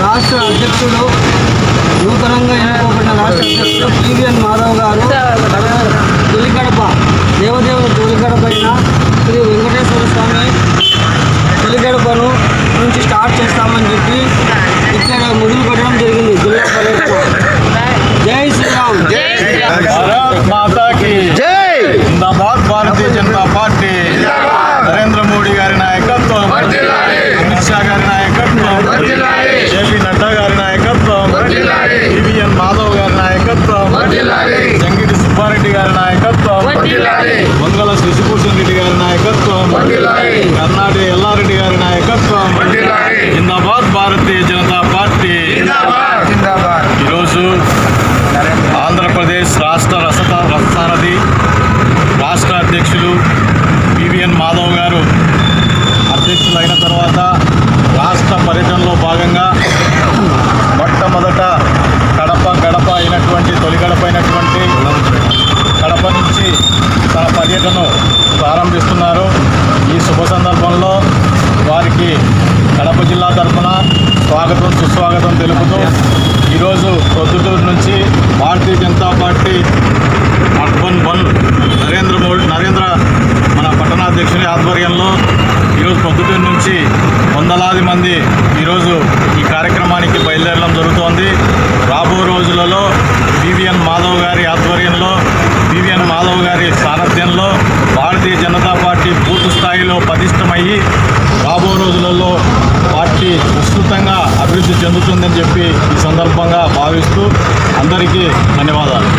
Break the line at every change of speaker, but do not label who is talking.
రాష్ట్ర అధ్యక్షుడు నూతనంగా ఎన్నుకోబడిన రాష్ట్ర అధ్యక్షుడు పివిఎన్ మాధవ్ గారు తొలికడప దేవదేవుడు తొలికడపైన శ్రీ వెంకటేశ్వర స్వామి జాబ్ చేస్తామని చెప్పి ఇక్కడ మొదలు పెట్టడం జరిగింది జిల్లా కలెక్టర్ జై శ్రీరామ్
జై జిందాబాద్ భారతీయ జనతా పార్టీ నరేంద్ర మోడీ గారి నాయకత్వం అమిత్ షా గారి నాయకత్వం జేపీ నడ్డా గారి నాయకత్వం టివిఎన్ మాధవ్ గారి నాయకత్వం జంగిటి సుబ్బారెడ్డి గారి నాయకత్వం మంగళ శశిభూషణ్ రెడ్డి గారి నాయకత్వం కర్ణాటక ఎలా తన ప్రారంభిస్తున్నారు. ఈ శుభ సందర్భంలో వారికి కడప జిల్లా తరఫున స్వాగతం సుస్వాగతం తెలుపుతూ ఈరోజు ప్రొద్దుటూరు నుంచి Bharatiya Janata Party urban one Narendra Modi Narendra మన పట్టణాధ్యక్షుని ఆధ్వర్యంలో ఈరోజు పొద్దుటూరు నుంచి వందలాది మంది ఈరోజు ఈ కార్యక్రమానికి బయలుదేరడం జరుగుతోంది రాబో రోజులలో వివిఎన్ మాధవ్ గారి ఆధ్వర్యంలో వివిఎన్ మాధవ్ గారి సారథ్యంలో భారతీయ జనతా పార్టీ పూర్తి స్థాయిలో పటిష్టమయ్యి రాబో రోజులలో పార్టీ విస్తృతంగా అభివృద్ధి చెందుతుందని చెప్పి ఈ సందర్భంగా భావిస్తూ అందరికీ ధన్యవాదాలు.